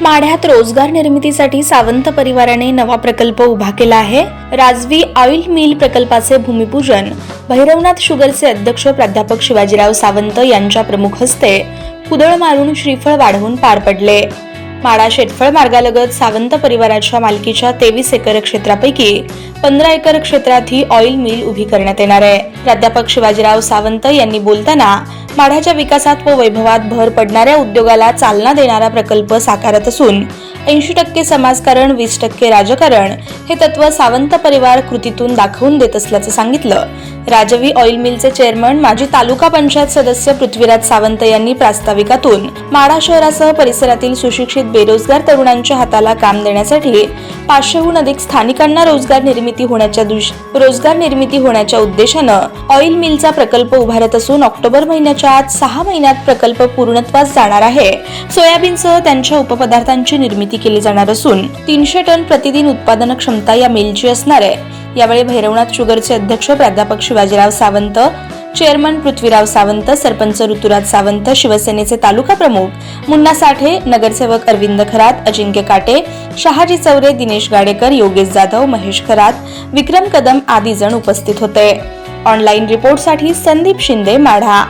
माढ्यात रोजगार निर्मितीसाठी सावंत परिवाराने नवा प्रकल्प उभा केला आहे. राजवी ऑइल मिल प्रकल्पाचे भूमिपूजन. भैरवनाथ शुगरचे अध्यक्ष प्राध्यापक शिवाजीराव सावंत यांच्या प्रमुख हस्ते. कुदळ मारून श्रीफळ वाढवून पार पडले. माडा शेतफळ मार्गालगत सावंत परिवाराच्या मालकीच्या तेवीस एकर क्षेत्रापैकी पंधरा एकर क्षेत्रात ही ऑइल मिल उभी करण्यात येणार आहे. प्राध्यापक शिवाजीराव सावंत यांनी बोलताना माढ्याच्या विकासात व वैभवात भर पडणाऱ्या उद्योगाला चालना देणारा प्रकल्प साकारत असून ऐंशी टक्के समाजकारण वीस टक्के राजकारण हे तत्व सावंत परिवार कृतीतून दाखवून देत असल्याचं सांगितलं. राजवी ऑइल मिलचे चेअरमन माजी तालुका पंचायत सदस्य पृथ्वीराज सावंत यांनी प्रास्ताविकातून माढा शहरासह परिसरातील सुशिक्षित बेरोजगार तरुणांच्या हाताला काम देण्यासाठी पाचशेहून अधिक स्थानिकांना रोजगार निर्मिती होण्याच्या रोजगार निर्मिती होण्याच्या उद्देशानं ऑइल मिलचा प्रकल्प उभारत असून ऑक्टोबर महिन्याच्या आत सहा महिन्यात प्रकल्प पूर्णत्वास जाणार आहे. सोयाबीनसह त्यांच्या उपपदार्थांची निर्मिती केली जाणार असून तीनशे टन प्रतिदिन उत्पादन क्षमता या मिलची असणार आहे. यावेळी भैरवनाथ शुगरचे अध्यक्ष प्राध्यापक शिवाजीराव सावंत चेअरमन पृथ्वीराव सावंत सरपंच ऋतुराज सावंत शिवसेनेचे तालुका प्रमुख मुन्ना साठे नगरसेवक अरविंद खरात अजिंक्य काटे शहाजी चौरे दिनेश गाडेकर योगेश जाधव महेश खरात विक्रम कदम आदी जण उपस्थित होते. ऑनलाईन रिपोर्टसाठी संदीप शिंदे माढा.